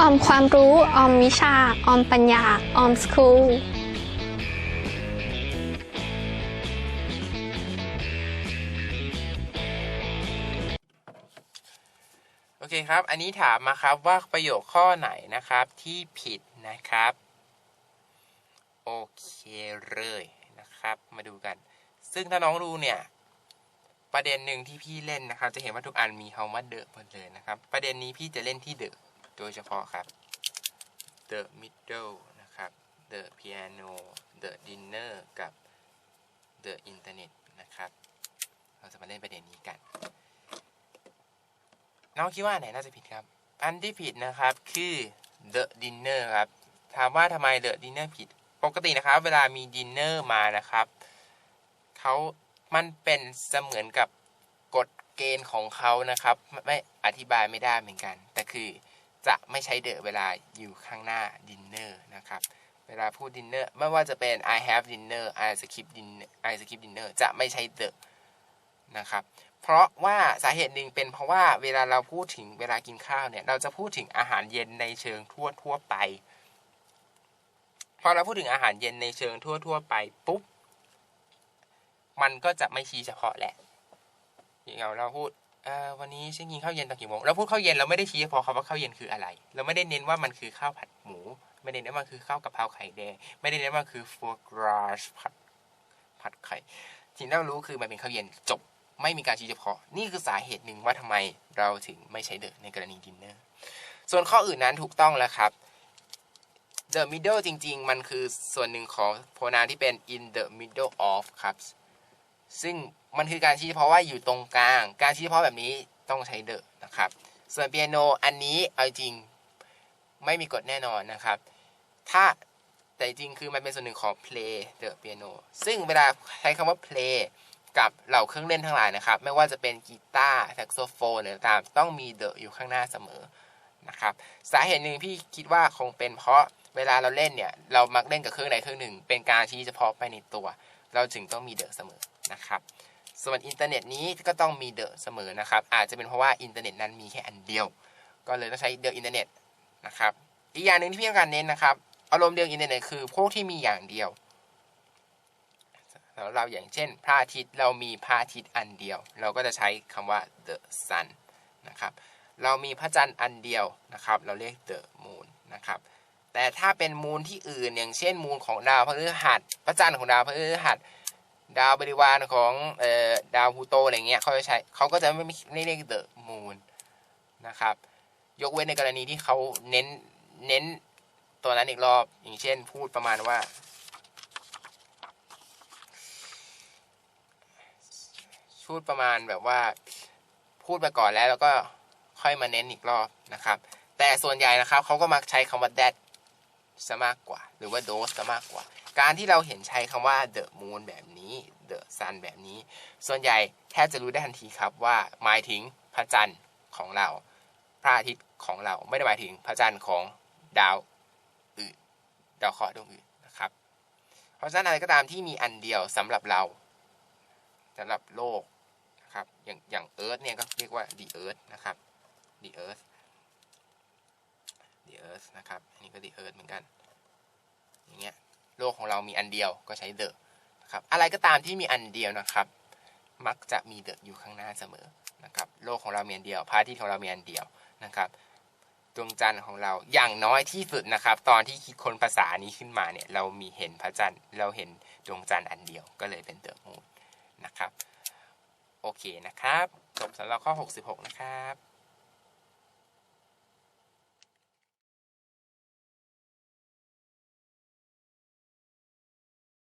ออมความรู้ ออมวิชา ออมปัญญา ออมสคูล โอเคครับ อันนี้ถามมาครับว่าประโยคข้อไหนนะครับที่ผิดนะครับ โอเคเลยนะครับ มาดูกัน ซึ่งถ้าน้องดูเนี่ยประเด็นหนึ่งที่พี่เล่นนะครับ จะเห็นว่าทุกอันมีคำว่าเดอะหมดเลยนะครับ ประเด็นนี้พี่จะเล่นที่เดอะ โดยเฉพาะครับ the middle นะครับ the piano the dinner กับ the internet นะครับ เราจะมาเล่นประเด็นนี้กัน น้องคิดว่าไหนน่าจะผิดครับ อันที่ผิดนะครับคือ the dinner ครับ ถามว่าทำไม the dinner ผิด ปกตินะครับ เวลามี dinner มานะครับเขามันเป็นเสมือนกับกฎเกณฑ์ของเขานะครับ ไม่อธิบายไม่ได้เหมือนกัน แต่คือ จะไม่ใช้ the เวลาอยู่ข้างหน้า dinner นะครับ เวลาพูด dinner ไม่ว่าจะเป็น I have dinner I skip dinner I skip dinner จะไม่ใช้ the นะครับ เพราะว่าสาเหตุหนึ่งเป็นเพราะว่าเวลาเราพูดถึงเวลากินข้าวเนี่ย เราจะพูดถึงอาหารเย็นในเชิงทั่วทั่วไป พอเราพูดถึงอาหารเย็นในเชิงทั่วทั่วไปปุ๊บ มันก็จะไม่ชี้เฉพาะแหละอย่างเราพูด วันนี้ฉันกินข้าวเย็นตอนกี่โมงเราพูดข้าวเย็นเราไม่ได้ชี้เฉพาะคำว่าข้าวเย็นคืออะไร เราไม่ได้เน้นว่ามันคือข้าวผัดหมู ไม่ได้เน้นว่ามันคือข้าวกะเพราไข่แดงไม่ได้เน้นว่าคือฟัวกราชผัดผัดไข่สิ่งที่เรารู้คือมันเป็นข้าวเย็นจบไม่มีการชี้เฉพาะ นี่คือสาเหตุหนึ่งว่าทำไมเราถึงไม่ใช้เดอะในกรณีดินเนอร์ส่วนข้ออื่นนั้นถูกต้องแล้วครับ the middle จริง ๆ มันคือส่วนหนึ่งของ pronoun ที่เป็น in the middle of ครับ ซึ่งมันคือการชี้เฉพาะว่าอยู่ตรงกลาง การชี้เฉพาะแบบนี้ต้องใช้ the นะครับ ส่วน piano อันนี้เอาจริงไม่มีกฎแน่นอนนะครับ ถ้าแต่จริงคือมันเป็นส่วนหนึ่งของ play the piano ซึ่งเวลาใช้คำว่า play กับเหล่าเครื่องเล่นทั้งหลายนะครับ ไม่ว่าจะเป็นกีตาร์แซกโซโฟนหรือตามต้องมีเดอะอยู่ข้างหน้าเสมอนะครับ สาเหตุหนึ่งพี่คิดว่าคงเป็นเพราะเวลาเราเล่นเนี่ย เรามักเล่นกับเครื่องใดเครื่องหนึ่ง เป็นการชี้เฉพาะไปในตัว เราจึงต้องมีเดอะเสมอ นะครับ ส่วนอินเทอร์เน็ตนี้ก็ต้องมีเดอะเสมอนะครับ อาจจะเป็นเพราะว่าอินเทอร์เน็ตนั้นมีแค่อันเดียว ก็เลยต้องใช้เดอะอินเทอร์เน็ตนะครับ อีกอย่างหนึ่งที่พี่ต้องการเน้นนะครับ อารมณ์เดียวอินเทอร์เน็ตคือพวกที่มีอย่างเดียวสำหรับเราอย่างเช่นพระอาทิตย์เรามีพระอาทิตย์อันเดียว เราก็จะใช้คำว่า the sun นะครับ เรามีพระจันทร์อันเดียวนะครับ เราเรียก the moon นะครับ แต่ถ้าเป็นมูนที่อื่นอย่างเช่นมูนของดาวพฤหัส พระจันทร์ของดาวพฤหัส ดาวบริวารของเอ่อดาวพูโตอะไรเงี้ยเขาจะใช้เขาก็จะไม่ไม่เรียก the moon นะครับ ยกเว้นในกรณีที่เขาเน้นเน้นตัวนั้นอีกรอบ อย่างเช่นพูดประมาณว่า พูดประมาณแบบว่าพูดไปก่อนแล้วแล้วก็ค่อยมาเน้นอีกรอบนะครับ แต่ส่วนใหญ่นะครับเขาก็มักใช้คำว่า that ซะมากกว่า หรือว่า those ซะมากกว่า การที่เราเห็นใช้คำว่า the moon แบบนี้ the sun แบบนี้ ส่วนใหญ่แทบจะรู้ได้ทันทีครับว่าหมายถึงพระจันทร์ของเรา พระอาทิตย์ของเราไม่ได้หมายถึงพระจันทร์ของดาวอื่นดาวเคราะห์ดวงอื่นนะครับ เพราะฉะนั้นอะไรก็ตามที่มีอันเดียวสำหรับเราสำหรับโลกนะครับอย่างอย่างเอิร์ธเนี่ยก็เรียกว่า the earth นะครับ the earth the earth นะครับอันนี้ก็ the earth เหมือนกันอย่างเงี้ย โลกของเรามีอันเดียวก็ใช้ the นะครับอะไรก็ตามที่มีอันเดียวนะครับ มักจะมี the อยู่ข้างหน้าเสมอนะครับโลกของเรามีอันเดียวพระอาทิตย์ของเรามีอันเดียวนะครับดวงจันทร์ของเราอย่างน้อยที่สุดนะครับ ตอนที่คิดคนภาษานี้ขึ้นมาเนี่ยเรามีเห็นพระจันทร์เราเห็นดวงจันทร์อันเดียวก็เลยเป็น the moon นะครับ โอเคนะครับจบสำหรับข้อ 66 นะครับ